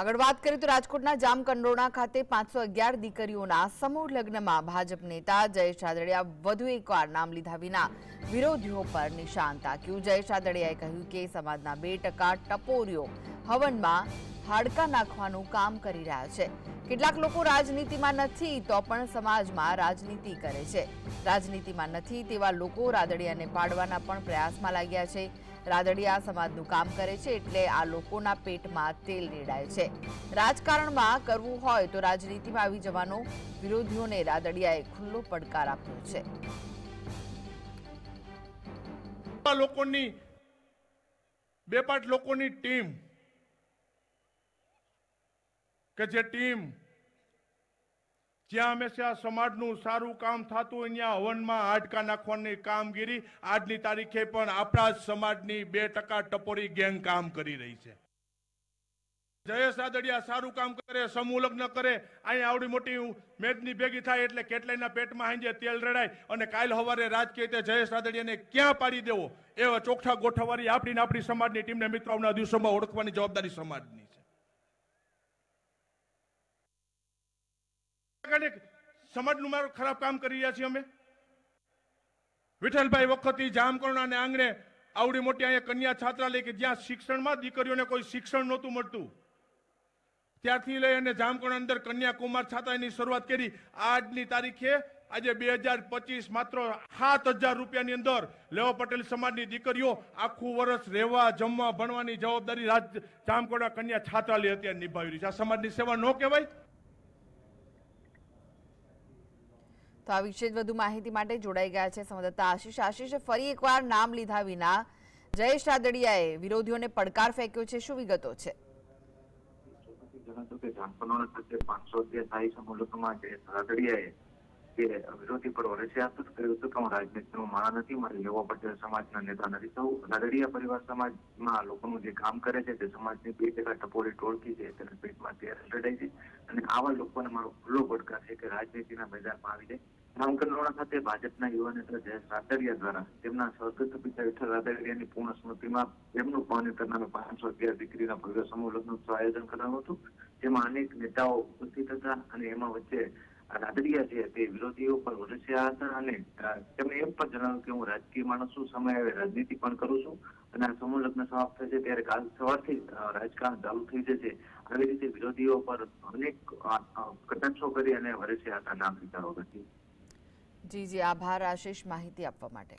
આગળ વાત કરીએ તો રાજકોટના જામકંડોરણા ખાતે પાંચસો અગિયાર દીકરીઓના સમૂહ લગ્નમાં ભાજપ નેતા જયેશ રાદડિયા વધુ એકવાર નામ લીધા વિના વિરોધીઓ પર નિશાન તાક્યું. જયેશ રાદડિયાએ કહ્યું કે સમાજના બે ટકા ટપોરીઓ હવનમાં હાડકા નાખવાનું કામ કરી રહ્યા છે. કેટલાક લોકો રાજનીતિમાં નથી, તો પણ સમાજમાં રાજનીતિ કરે છે. રાજનીતિમાં નથી તેવા લોકો રાદડિયાને પાડવાના પણ પ્રયાસમાં લાગ્યા છે. રાદડિયા સમાજનું કામ કરે છે એટલે આ લોકોના પેટમાં તેલ રેડાય છે. રાજકારણમાં કરવું હોય તો રાજનીતિમાં આવી જવાનો વિરોધીઓને રાદડિયાએ ખુલ્લો પડકાર આપ્યો છે. લોકોની, બે પાંચ લોકોની ટીમ કે જે ટીમ જ્યાં હંમેશા સમાજનું સારું કામ થતું હોય, ત્યાં હવનમાં હાડકા નાખવાની કામગીરી, આજની તારીખે પણ આપણા સમાજની બે ટકા ટપોરી ગેંગ કામ કરી રહી છે. જયેશ આદડિયા સારું કામ કરે, સમૂહ લગ્ન કરે અહીંયા આવડી મોટી મેદની ભેગી થાય એટલે કેટલાયના પેટમાં હાંજે તેલ રડાય અને કાલ હવારે રાજકીય રીતે જયેશ આદડિયાને ક્યાં પાડી દેવો, એવા ચોખ્ઠા ગોઠવવાની આપણી આપણી સમાજની ટીમને મિત્રો આવનાર દિવસોમાં ઓળખવાની જવાબદારી સમાજની છે. અને સમાજનું મારું ખરાબ કામ કરી રહ્યા છીએ અમે. વિઠ્ઠલભાઈ વખતથી જામકરણા અને આંગણે આવડી મોટી અહીંયા કન્યા છાત્રાલય કે જ્યાં શિક્ષણમાં દીકરીઓને કોઈ શિક્ષણ નહોતું મળતું. ત્યારથી લઈ અને જામકરણા અંદર કન્યાકુમાર છાત્રાની શરૂઆત કરી. આજની તારીખે આજે બે હજાર પચીસ માત્ર સાત હજાર રૂપિયાની અંદર લેવા પટેલ સમાજની દીકરીઓ આખું વર્ષ રહેવા, જમવા, ભણવાની જવાબદારી રાજ કન્યા છાત્રાલય અત્યારે નિભાવી રહી છે. આ સમાજની સેવા ન કહેવાય. તો આ વિશે વધુ માહિતી માટે જોડાઈ ગયા છે સંવાદદાતા આશીષ. આશીષે ફરી એકવાર નામ લીધા વિના જયેશ રાદડિયાએ વિરોધીઓને પડકાર ફેંક્યો છે. શું વિગતો છે? જણાવ્યું કે જામકંડોરણા ખાતે પાંચસો અધ્યાય સ્થાયી સમૂહમાં જયેશ રાદડિયાએ કે વિરોધી પર આપતું કર્યું હતું કે હું રાજનીતિનો માણા નથી. મારે યુવા પટેલ સમાજના નેતા નથી. તો રાદડિયા પરિવાર સમાજમાં લોકોનું જે કામ કરે છે તે સમાજની બે ટકા ટપોરી ટોળકી છે. તેના પેટમાં તેર રડાય છે. અને આવા લોકોને મારો ખુલ્લો પડકાર છે કે રાજનીતિના મેદાનમાં આવી જાય. જામકંડોરણા ખાતે ભાજપના યુવા નેતા જયેશ રાદડિયા દ્વારા તેમના સ્વર્ગસ્થ પિતા વિઠ્ઠલ રાદડિયાની પૂર્ણ સ્મૃતિમાં તેમનું પાવનેતર નામે પાંચસો અગિયાર દીકરીના ભવ્ય સમૂહ લગ્નનું આયોજન કરાયું હતું. જેમાં અનેક નેતાઓ ઉપસ્થિત હતા અને એમાં વચ્ચે રાદડિયા છે તે વિરોધીઓ પર વરસ્યા હતા અને તેમણે એમ પણ જણાવ્યું કે હું રાજકીય માણસ છું સમય રાજનીતિ પણ કરું છું અને આ સમૂહ લગ્ન સમાપ્ત થશે ત્યારે કાલ સવારથી રાજકારણ ચાલુ થઈ જશે. આવી રીતે વિરોધીઓ પર અનેક કટાક્ષો કરી અને વરસ્યા હતા નામ લીધા વગરથી જી જી. આભાર. આશીષ માહિતી આપવા માટે.